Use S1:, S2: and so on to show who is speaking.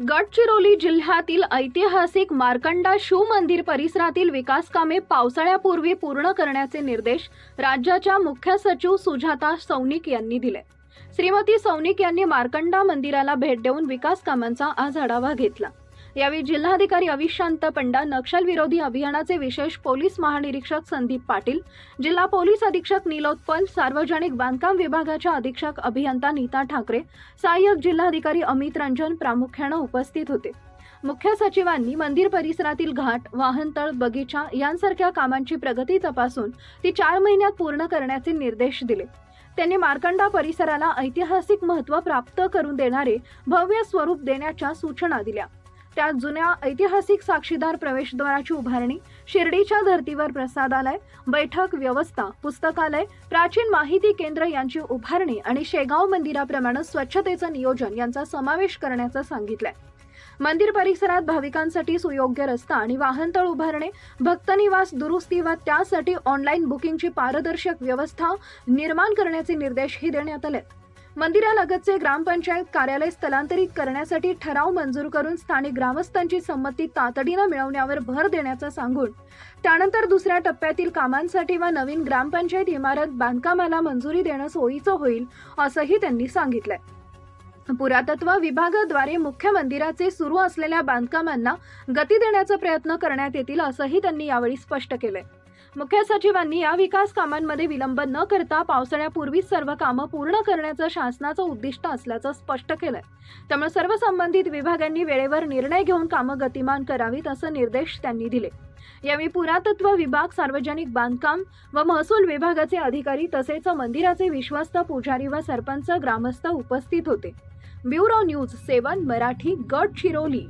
S1: गडचिरोली जिल्ह्यातील ऐतिहासिक मार्कंडा शिव मंदिर परिसरातील विकास कामे पावसाळ्यापूर्वी पूर्ण करण्याचे निर्देश राज्याच्या मुख्य सचिव सुजाता सौनिक यांनी दिले. श्रीमती सौनिक यांनी मार्कंडा मंदिराला भेट देऊन विकास कामांचा आज आढावा घेतला. यावेळी जिल्हाधिकारी अविशांत पंडा नक्षलविरोधी अभियानाचे विशेष पोलीस महानिरीक्षक संदीप पाटील जिल्हा पोलीस अधीक्षक निलोत्पल सार्वजनिक बांधकाम विभागाच्या अधीक्षक अभियंता नीता ठाकरे सहाय्यक जिल्हाधिकारी अमित रंजन प्रामुख्यानं उपस्थित होते. मुख्य सचिवांनी मंदिर परिसरातील घाट वाहनतळ बगीचा यांसारख्या कामांची प्रगती तपासून ती चार महिन्यात पूर्ण करण्याचे निर्देश दिले. त्यांनी मार्कंडा परिसराला ऐतिहासिक महत्त्व प्राप्त करून देणारे भव्य स्वरूप देण्याच्या सूचना दिल्या. त्यात जुन्या ऐतिहासिक साक्षीदार प्रवेशद्वाराची उभारणी शिर्डीच्या धर्तीवर प्रसादालय बैठक व्यवस्था पुस्तकालय प्राचीन माहिती केंद्र यांची उभारणी आणि शेगाव मंदिराप्रमाणे स्वच्छतेचं नियोजन यांचा समावेश करण्याचं सांगितलंय. मंदिर परिसरात भाविकांसाठी सुयोग्य रस्ता आणि वाहनतळ उभारणे भक्तनिवास दुरुस्ती व त्यासाठी ऑनलाईन बुकिंगची पारदर्शक व्यवस्था निर्माण करण्याचे निर्देशही देण्यात आले मंदिरालगतचे ग्रामपंचायत कार्यालय स्थलांतरित करण्यासाठी ठराव मंजूर करून स्थानिक ग्रामस्थांची संमती तातडीनं मिळवण्यावर भर देण्याचं सांगून त्यानंतर दुसऱ्या टप्प्यातील कामांसाठी व नवीन ग्रामपंचायत इमारत बांधकामाला मंजुरी देणं सोयीचं होईल असंही त्यांनी सांगितलंय. पुरातत्व विभागाद्वारे मुख्य मंदिराचे सुरू असलेल्या बांधकामांना गती देण्याचा प्रयत्न करण्यात येतील असंही त्यांनी यावेळी स्पष्ट केलंय. मुख्य सचिवांनी या विकास कामांमध्ये विलंब न करता पावसाळ्यापूर्वीच सर्व कामं पूर्ण करण्याचं शासनाचं उद्दिष्ट असल्याचं स्पष्ट केलंय. त्यामुळे सर्व संबंधित विभागांनी वेळेवर निर्णय घेऊन कामं गतिमान करावीत असं निर्देश त्यांनी दिले. यावेळी पुरातत्व विभाग सार्वजनिक बांधकाम व महसूल विभागाचे अधिकारी तसेच मंदिराचे विश्वस्त पुजारी व सरपंच ग्रामस्थ उपस्थित होते. Bureau news seven Marathi Gadchiroli.